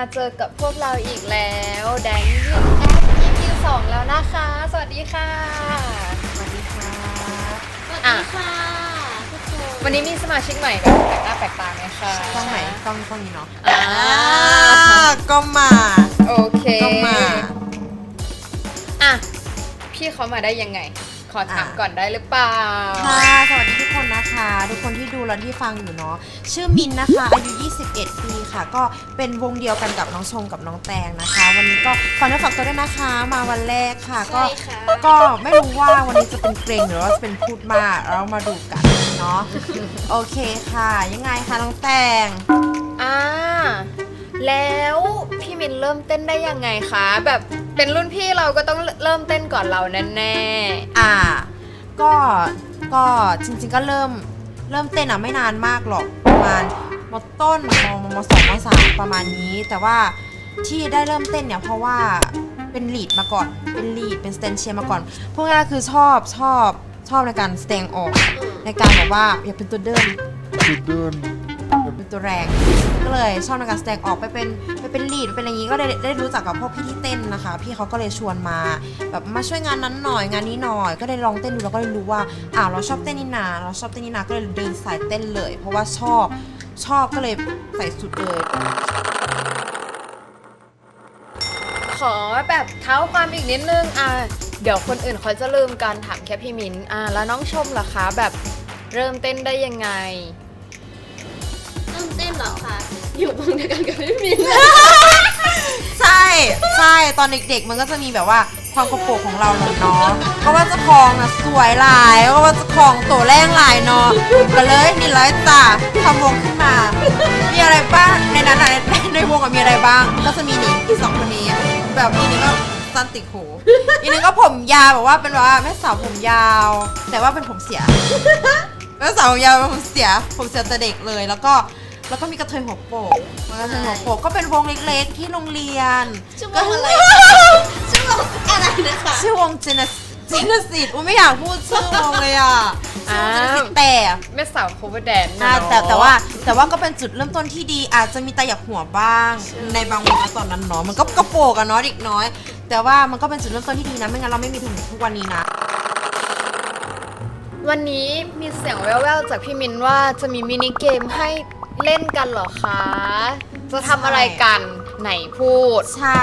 มาเจอกับพวกเราอีกแล้วแดงยิงแอป EP สองแล้วนะคะ สวัสดีค่ะ สวัสดีค่ะ สวัสอะดีค่ะทุกคนวันนี้มีสมาชิกใหม่แบบแปลกหน้าแปลกตาไหมคะกล้องไหนกล้องกล้องนี้เนาะอ่าก็มาโอเคก็มาอะพี่เขามาได้ยังไง ขอถามอะก่อนได้หรือเปล่า ค่ะสวัสดีทุกคนนะคะ ทุกคนที่ดูและที่ฟังอยู่เนาะชื่อมินนะคะ อายุ 21 ปี ค่ะ ก็เป็นวงเดียวกันกับน้องชมกับน้องแตงนะคะ วันนี้ก็ฝากเนื้อฝากตัวด้วยนะคะ มาวันแรกค่ะ ก็ใช่ค่ะ ก็ไม่รู้ว่าวันนี้จะเป็นเกรงหรือว่าจะเป็นพูดมากเรามาดูกันเนาะโอเคค่ะ ยังไงคะน้องแตง อ่า แล้วพี่มินเริ่มเต้นได้ยังไงคะ แบบเป็นรุ่นพี่เราก็ต้องเริ่มเต้นก่อนเราแน่อ่า ก็ ก็จริงๆก็เริ่ม เริ่มเต้นอะไม่นานมากหรอกประมาณมต้นมมสองมสามประมาณนี้ แต่ว่าที่ได้เริ่มเต้นเนี่ยเพราะว่าเป็นลีดมาก่อน เป็นลีดเป็นสเตนเชียมาก่อนพวกนี้คือชอบชอบชอบในการแสดงออก ในการแบบว่าอยากเป็นตัวเดินจุดเดิน เป็นตัวแรง ก็เลยชอบในการแสดงออกไปเป็นไปเป็นลีดเป็นอะไรอย่างนี้ก็ได้ได้รู้จักกับพวกพี่ที่เต้นนะคะ พี่เขาก็เลยชวนมาแบบมาช่วยงานนั้นหน่อยงานนี้หน่อย ก็ได้ลองเต้นดูแล้วก็เลยรู้ว่าอ้าวเราชอบเต้นนี่นาเราชอบเต้นนี่นาก็เลยเดินสายเต้นเลย เพราะว่าชอบชอบก็เลยใส่สุดเลย ขอแบบเท้าความอีกนิดนึงอ่าเดี๋ยวคนอื่นเขาจะลืมการถามแค่พี่มินอ่าแล้วน้องชมล่ะคะแบบเริ่มเต้นได้ยังไง อยู่วงเดียวกันกับพี่มินใช่ใช่ตอนเด็กๆ มันก็จะมีแบบว่าความกระโปรงของเราเนาะก็ว่าเจะคองอะสวยหลายก็ว่าเจะคองโตแรงหลายเนาะก็เลยนี่เลยจ้ะทำวงขึ้นมา มีอะไรบ้างในนั้นอะในในวงอะมีอะไรบ้าง ก็จะมีนี่อีสองคนนี้ แบบอีนี้ก็สั้นติดหูอีนี้ก็ผมยาวแบบว่าเป็นแบบว่าแม่สาวผมยาว แต่ว่าเป็นผมเสีย แม่สาวผมยาวเป็นผมเสียผมเสียแต่เด็กเลย แล้วก็ แล้วก็มีกระเทยหัวโปกมันกระเทยหัวโปกก็เป็นวงเล็กๆที่โรงเรียนชื่อวงอะไรชื่อวงอะไรนะคะชื่อวงเจนเจนสิตอุ้ยไม่อยากพูดชื่อวงเลยอะอ้าวชื่อวง Genesis แต่แม่สาวโคเวอร์แดนอ่าแต่แต่ว่าแต่ว่าก็เป็นจุดเริ่มต้นที่ดีอาจจะมีตาอยากหัวบ้าง ในบางวันนะตอนนั้นเนาะมันก็กระโปรงอะเนาะเด็กน้อย แต่ว่ามันก็เป็นจุดเริ่มต้นที่ดีนะไม่งั้นเราไม่มีถึงทุกวันนี้นะวันนี้มีเสียงแว่วๆจากพี่มินว่าจะมีมินิเกมให้ เล่นกันเหรอคะ จะทำอะไรกันไหนพูด ใช่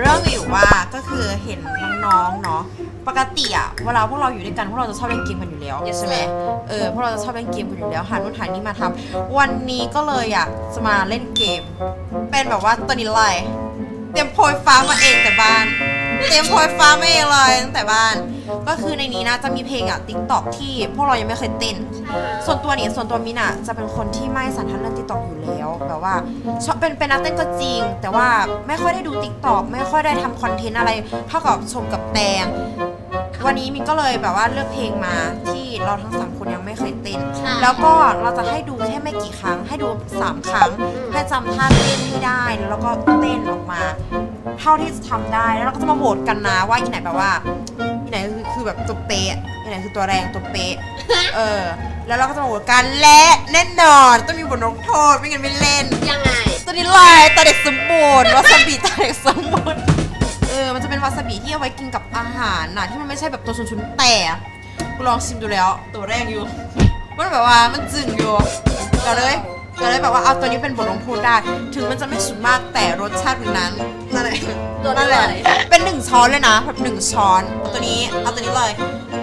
เรื่องมีอยู่ว่าก็คือเห็นน้องๆเนาะปกติอะเวลาพวกเราอยู่ด้วยกันพวกเราจะชอบเล่นเกมกันอยู่แล้ว Yes ใช่ไหมเออพวกเราจะชอบเล่นเกมกันอยู่แล้วหานู่นหานี่มาทำวันนี้ก็เลยอะจะมาเล่นเกม เป็นแบบว่าตัวนี้เลยเตรียมโพยฟ้ามาเองแต่บ้าน เตรียมโพยฟ้ามาเองเลยตั้งแต่บ้าน ก็คือในนี้นะจะมีเพลงอะติ๊กต็อกที่พวกเรายังไม่เคยเต้น ส่วนตัวนี่ส่วนตัวมินอะจะเป็นคนที่ไม่สันทัดเรื่องติ๊กต็อกอยู่แล้วแบบว่าชอบเป็นเป็นนักเต้นก็จริง แต่ว่าไม่ค่อยได้ดูติ๊กต็อกไม่ค่อยได้ทำคอนเทนต์อะไรเท่ากับชมกับแตง วันนี้มินก็เลยแบบว่าเลือกเพลงมาที่เราทั้งสามคนยังไม่เคยเต้น ใช่ แล้วก็เราจะให้ดูแค่ไม่กี่ครั้ง ให้ดูสามครั้งให้จำท่าเต้นให้ได้แล้วก็เต้นออกมา เท่าที่จะทำได้แล้วเราก็จะมาโหวตกันนะว่าอีไหนแบบว่าอีไหนคือคือแบบตัวเป๊ะอีไหนคือตัวแรงตัวเป๊ะเออ แล้วเราก็จะมาโหวตกันและแน่นอนต้องมีบทลงโทษไม่งั้นไม่เล่น ยังไง ตัวนี้ลายตาเด็กสมบูรณ์วาซาบิตาเด็กสมบูรณ์เออมันจะเป็นวาซาบิที่เอาไว้กินกับอาหารน่ะที่มันไม่ใช่แบบตัวชุนๆแต่กูลองชิมดูแล้ว ตัวแรกอยู่ มันแบบว่ามันจึงอยู่ก็เลย ก็เลยแบบว่าเอาตัวนี้เป็นบทลงโทษได้ ถึงมันจะไม่สุดมากแต่รสชาติมันนั้นนั่นแหละตัวนั่นแหละไหนเป็นหนึ่งช้อนเลยนะแบบหนึ่งช้อนเอาตัวนี้เอาตัวนี้เลย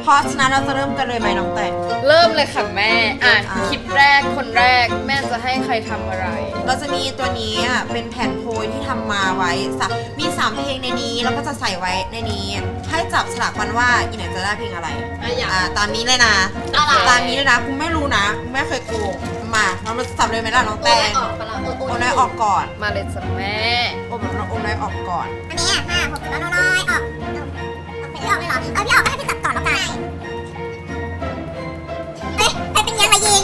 เพราะฉะนั้นเราจะเริ่มกันเลยไหมน้องแต่ เริ่มเลยค่ะแม่ อะอะคลิปแรกคนแรกแม่จะให้ใครทำอะไร เราจะมีตัวนี้อะเป็นแผ่นโพยที่ทำมาไว้สะมีสามเพลงในนี้แล้วก็จะใส่ไว้ในนี้ให้จับฉลากกันว่าอีไหนจะได้เพลงอะไรอะอย่างอ่าตามนี้เลยนะ อะไร ตามนี้เลยนะคุณไม่รู้นะคุณไม่เคยโกง มาเรามาจับเลยไหมล่ะน้องโอแตได้งออกไปแล้วเออโอนได้ออกก่อนมาเลยจ้ะแม่โอนแบบโอนได้ออกก่อนอันนี้อะห้าหกน้อยน้อยๆออกเอาเอาพี่ออกเลยเหรอเอาพี่ออกก็ให้พี่จับก่อนแล้วกันเฮ้ยใครเป็นยังมายิง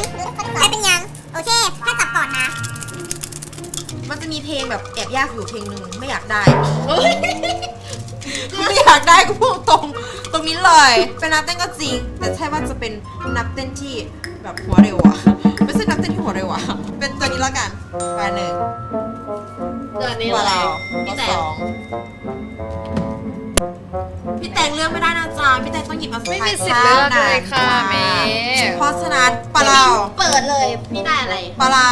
ใครเป็นยังโอเคถ้าจับก่อนนะ มันจะมีเพลงแบบแอบยากอยู่เพลงหนึ่งไม่อยากได้ไม่อยากได้ก็พูดตรงตรงนี้เลย เป็นนักเต้นก็จริง แต่ใช่ว่าจะเป็นนักเต้นที่แบบหัวเร็วอะ ไม่ใช่นักเต้นที่หัวเร็วอะเป็นแล้วกันปลาหนึ่งเดือนนี้ปลาเลเรายปพี่ลาแต่สองพี่แตงเลือกไม่ได้นะจ๊ะพี่แตงต้องหยิบเอาไม่มีสิทธิ์เลือกเลยค่ะเมย์เพราะฉะนั้นปลาเราเปิดเลยพี่ได้อะไรปลาเรา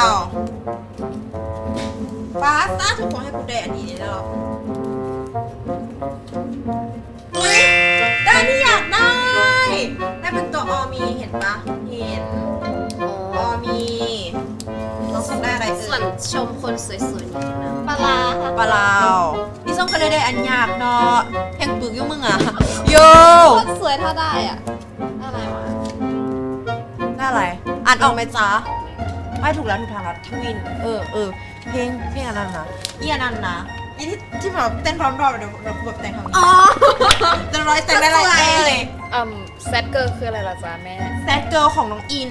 ปลาซ่าทุกคนให้กูได้อันนี้ได้ห ชมคนสวยๆนี่นะปลาร้าค่ะปลาเราพี่ส้มก็เลยได้อันยากเนาะแห่งปึกอยุ่มึงอะโยคนสวยถ้าได้อะอะไรวะได้อะไร อ่านออกไหมจ๊ะไม่ถูกแล้วถูกทางแล้วทวิน เออเออเพลงเพลงอันนั้นนะอีอันนั้นนะอีที่ที่แบบเต้นพร้อมรอบเดี๋ยวเราแบบแต่งทำนี้อ๋อจะร้อยแต่งได้ไรเอ้ยอืมแซดเกอร์คืออะไรล่ะจ๊ะแม่แซดเกิร์ลของน้องอิน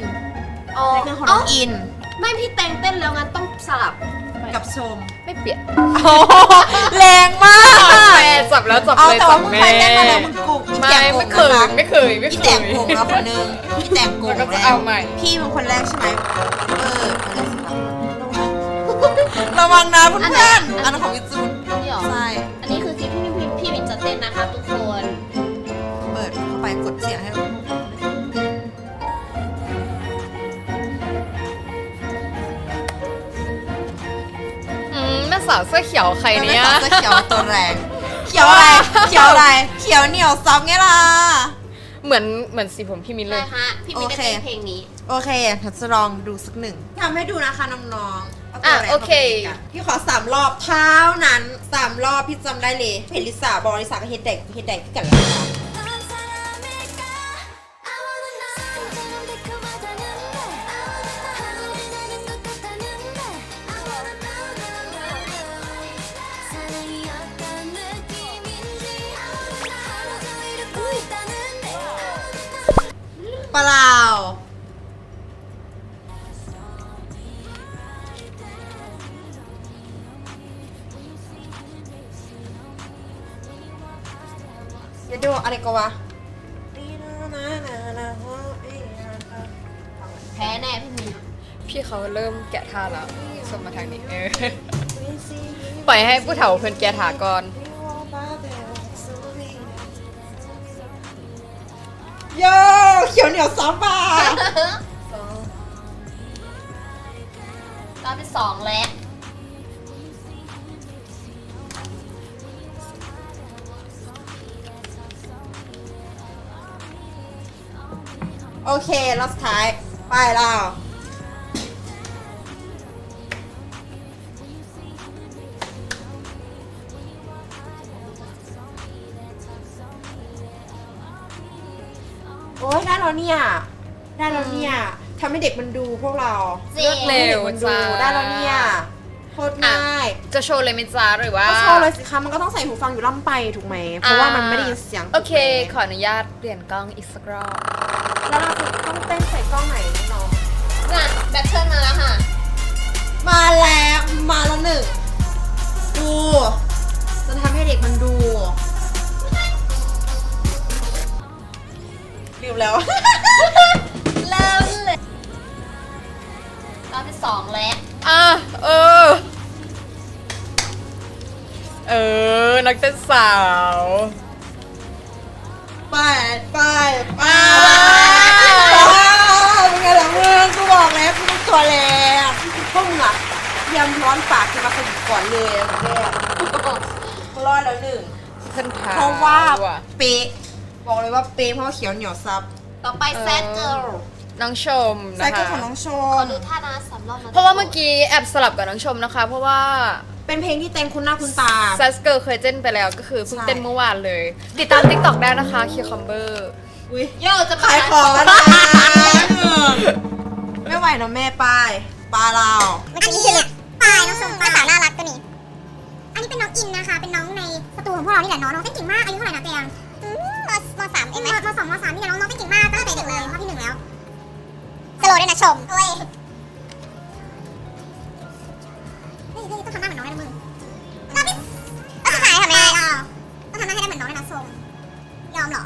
อ๋อแซดเกิร์ลของน้องอิน ไม่พี่แตงเต้นแล้วงั้นต้องสลับกับชม ไม่เปลี่ยนแรงมากแม่จับแล้วจับเอาเลยแต่จัว่าบมึงแม่เคยเต้นมาแล้วมึงกุกอีไม่แจกกุไม่กเคยนะคะไม่เคยไม่อีเคแจยกกุกแล้วคนนึงอีแจกกุกแล้วก็จะแล้วเอาใหม่ พี่เป็นคนแรกใช่ไหมเออเอาเลยสิครับระวังนะเพื่อนๆอันนั้นของวิจูาวเสื้อเขียวใครเนี่ยไม่ต้องจะเขียวตัวแรง เขียวอะไร เขียวอะไร เขียวเหนียวซับไงล่ะ เหมือนเหมือนสีผมพี่มิ้นเลได้ยฮะพี่มินจะโอเคเต้นเพลงนี้ โอเคเราจะลองดูสักหนึ่งทำให้ดูนะคะน้องๆาตัวอะแรงโอเคข้าไปกันพี่ขอสามรอบเท้านั้นสามรอบพี่จำได้เลยเพจลิสาบอกลิสาก็เฮ็ดแดกเฮ็ดแดกกันแล้ว อย่าดูอะไรก็วะแพ้แน่พี่มินพี่เขาเริ่มแกะท่าแล้วส่งมาทางนี้เออปล่อยให้ผู้เฒ่าเพิ่นแกะถาก่อนโยเขียวเหนียวซ้ำป่ะรอบที่สองแล้ว โอเครอบสุดท้าย ไปแล้วโอ้ยได้แล้วเนี่ย ได้แล้วเนี่ยทำให้เด็กมันดูพวกเราเจ๋งเร็วมันดูจ้า ได้แล้วเนี่ยโคตรง่ายจะโชว์เลยไหมจ๊ะหรือว่า ก็โชว์เลยสิคะมันก็ต้องใส่หูฟังอยู่ล่ำไปถูกไหมเพราะว่ามันไม่ได้ยินเสียงโอเคถูกไหมขออนุญาตเปลี่ยนกล้องอีกสักรอบ แล้วเราจะต้องเต้นใส่กล้องไหนน้องน่ะแบทเทิลมาแล้วค่ะ มาแล้วมาแล้วหนึ่งดูจะทำให้เด็กมันดูลืมแล้ว เริ่มเลยรอบที่สองแล้วอะเออ เออ นักเต้นสาว ไปไป วกมึงอะเตรียมร้อนปากจะมาสนิทก่อนเลยแรกกูรอดแล้วหนึ่งเพิ่นถาเพราะว่าเป๊ะบอกเลยว่าเป๊ะเพราะว่าเขียวเหนียวซับต่อไปแซดเกิร์ลน้องชมใส่นะก็ของน้องชขอมดูท่านะสามรอบนเพราะว่าเมื่อกี้แอบสลับกับน้องชมนะคะ เพราะว่าเป็นเพลงที่เต็มคุณหน้าคุณตาแซสเกิร์เคยเต้นไปแล้วก็คือเพิ่งเต้นเมื่อวานเลย ติดตาม t ิ k t o k ได้นะคะคิวคัมเบอร์ อุ้ยโยจะขายของแล้วนะ ไม่ไหวนะแม่ป้าย ปลาเราอันนี้คือปลายน้องชมปลายสาวน่ารักตัวนี้ อันนี้เป็นน้องอินนะคะ เป็นน้องในสตูของพวกเรานี่แหละเนาะน้องเต้นเก่งมาก อายุเท่าไหร่นะเตียงอืมมมสามเองไหมมสองมสามนี่แหละน้องน้องเต้นเก่งมากตั้งแต่เด็กเลยข้อที่หนึ่งแล้วสโลว์ด้วยนะชมโอ้ยเฮ้ยเฮ้ยต้องทำหน้าเหมือนน้องได้นะมึงรอบที่รอบสุดท้ายค่ะแม่ต้องทำหน้าให้ได้เหมือนน้องได้นะชมยอมเหรอ